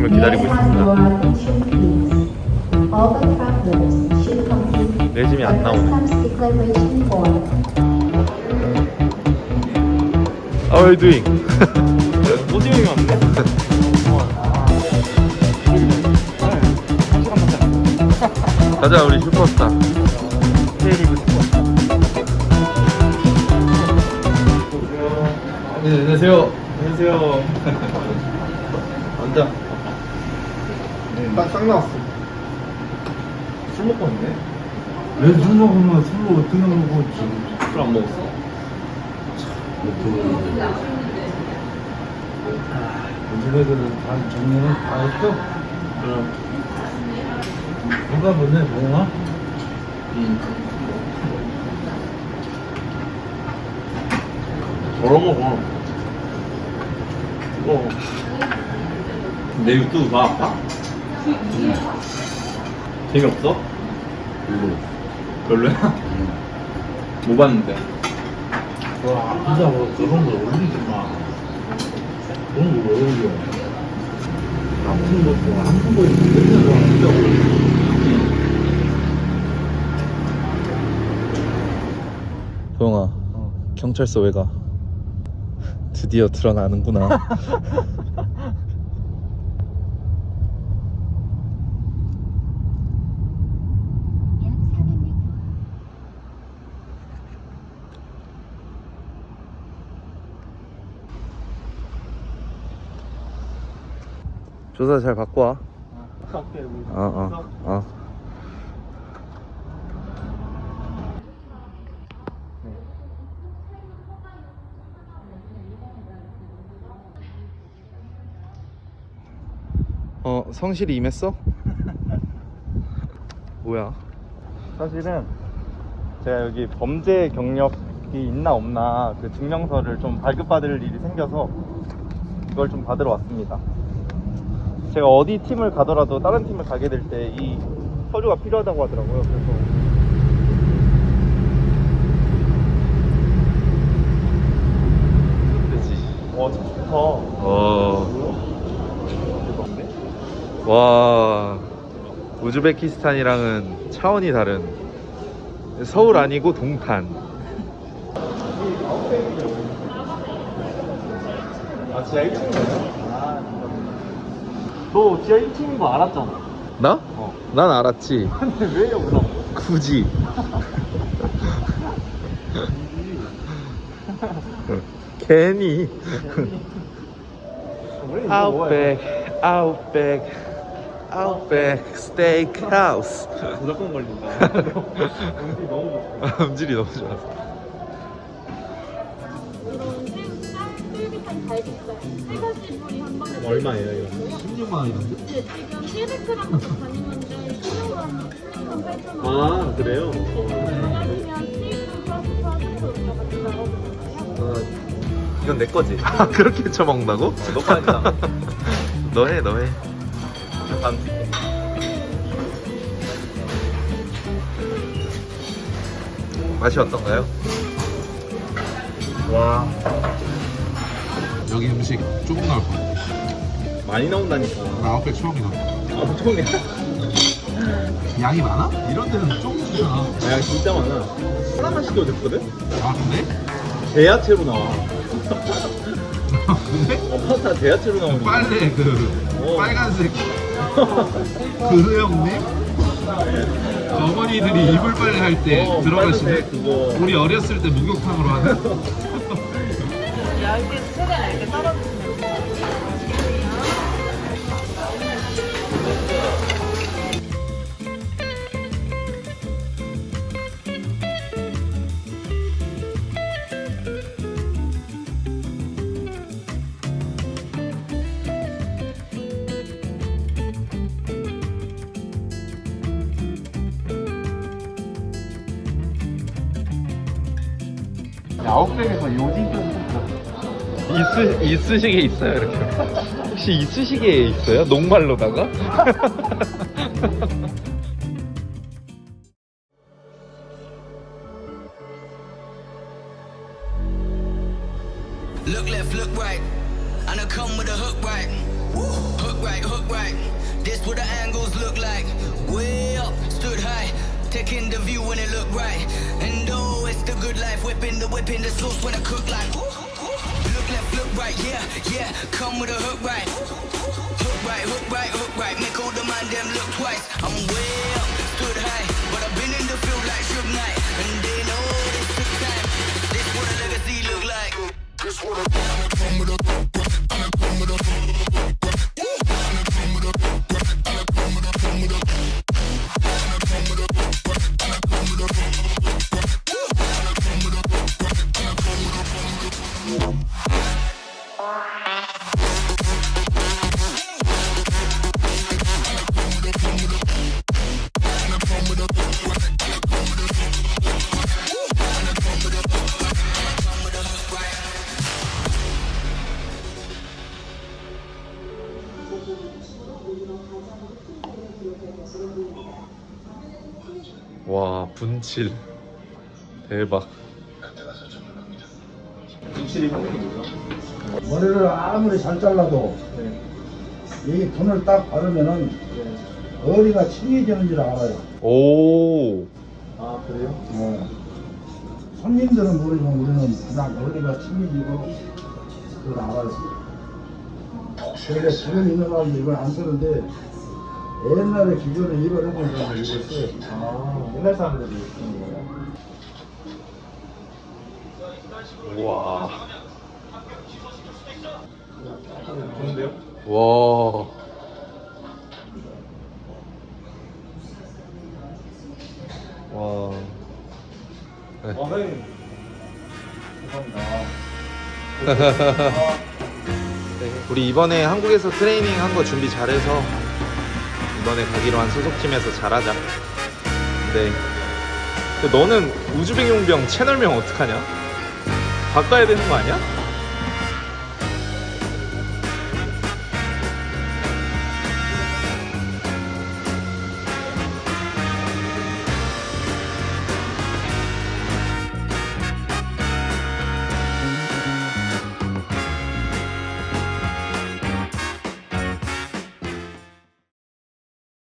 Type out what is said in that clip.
아침을 기다리고 있습니다. 내심이 안 나오네. How are you doing? 오징어이 없네? 가자 우리 슈퍼스타. K리그 슈퍼. 네, 안녕하세요. 안녕하세요. 앉아. 딱, 딱 나왔어. 술 먹고 있네? 왜술 먹으면 술로 어떻게 먹었지? 술안 먹었어? 요즘 애들은 다 정리는 다 했어? 그럼. 누가 보내, 뭐야? 덜어 먹어. 이거. 내 유튜브 봐, 아빠? 재미없어? 별로야? 뭐 봤는데? 와, 아프다고 뭐 그런 걸 올리지 마. 그런 걸 올려. 아픈 것도 아픈 거 있는데 맨날 아프다고. 도영아, 경찰서 왜 가? 드디어 드러나는구나. 조사 잘 받고 와. 어, 어, 어. 어, 성실히 임했어? 뭐야? 사실은 제가 여기 범죄 경력이 있나 없나 그 증명서를 좀 발급받을 일이 생겨서 이걸 좀 받으러 왔습니다. 제가 어디 팀을 가더라도 다른 팀을 가게 될 때 이 서류가 필요하다고 하더라고요. 그래서 와, 참 좋다. 어? 와, 우즈베키스탄이랑은 차원이 다른 서울 아니고 동탄. 아, 지하 1층이에요? 아, 너 지하 1층인 거 알았잖아. 나? 어. 난 알았지. 근데 왜 여기 나온 거야? 굳이. 괜히. 이거 아웃백, 아웃백, 아웃백 스테이크 하우스. 무조건 걸린다. 음식 너무 좋고. 음질이 너무 좋아서. 얼마예요, 이거? 16만 원이던데? 네, 지금 700g 정도 다니는데 키로gram 8,000원 아, 그래요? 플러스 이따가 좀 나눠드릴까요? 이건 내 거지. 아, 그렇게 쳐먹는다고? 너거 아니다. 너 해, 너 해. 반. 맛이 어떤가요? 와, 여기 음식 조금 나올 거야. 많이 나온다니까. 나 아웃백 처음이다. 아, 처음이야? 양이 많아? 이런 데는 조금 주잖아. 아, 양 진짜 많아. 하나만 시켜도 됐거든? 아 근데? 대야채로 나와. 근데? 어, 파스타 대야채로 나오는 거. 빨래 그 어. 빨간색 그 형님? 어머니들이 이불 빨래 할 때 어, 들어가시는 그거. 우리 어렸을 때 목욕탕으로 하는 아웃백에서 요진 좀 이쑤, 이쑤시개 있어요, 이렇게. 혹시 이쑤시개 있어요? 녹말로다가? Look left, look right. And I come with a hook right. Hook right, hook right. This what the angles look like. Way up, stood high, taking the view when it look right. And oh, it's the good life, whipping the whip in the sauce when I cook like. Look left, look right, yeah, yeah. Come with a hook right. Hook right, hook right, hook right. Make all the man them look twice. I'm way up, stood high, but I've been in the field like Suge Knight. And they know this took time. This what a legacy look like. 와 분칠 대박 분칠이 형님이죠? 머리를 아무리 잘 잘라도 네. 이 분을 딱 바르면은 머리가青해지는 줄 알아요. 오 아 그래요? 어. 손님들은 모르지만 우리는 그냥 머리가青해지고 그걸 알아요. 그러니까 지금 있는 사람들 이걸 안 쓰는데 옛날에 기존에 이걸 해본 사람들 이걸 써요. 아 옛날 사람들이 쓰는 거예요? 우와 좋은데요? 와 와. 네. 아 선생님 감사합니다 우리 이번에 한국에서 트레이닝 한 거 준비 잘해서 이번에 가기로 한 소속팀에서 잘하자. 네. 근데 너는 우즈벡 용병 채널명 어떡하냐? 바꿔야 되는 거 아니야?